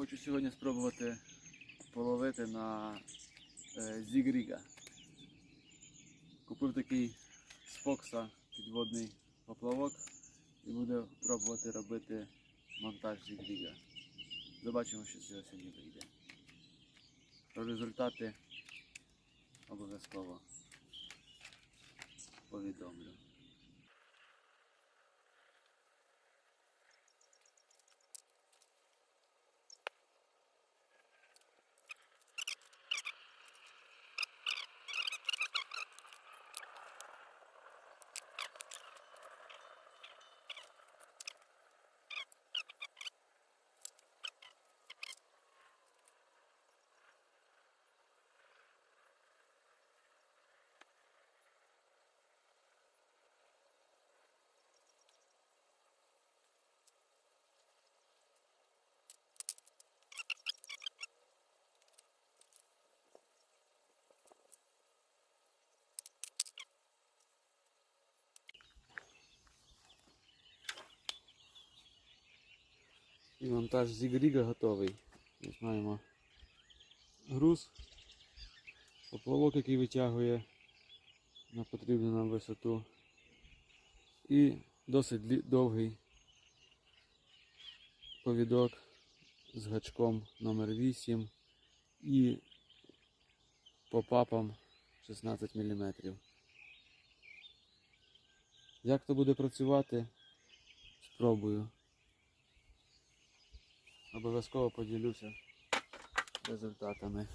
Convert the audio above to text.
Хочу сьогодні спробувати половити на е, зігріга. Купив такий з Фокса підводний поплавок і буду пробувати робити монтаж зігріга. Побачимо, що цього сьогодні вийде. Про результати обов'язково повідомлю. І монтаж зігріга готовий. Ось маємо груз, поплавок, який витягує на потрібну нам висоту. І досить довгий повідок з гачком номер 8 і попапом 16 мм. Як то буде працювати, спробую. Обов'язково поділюся результатами.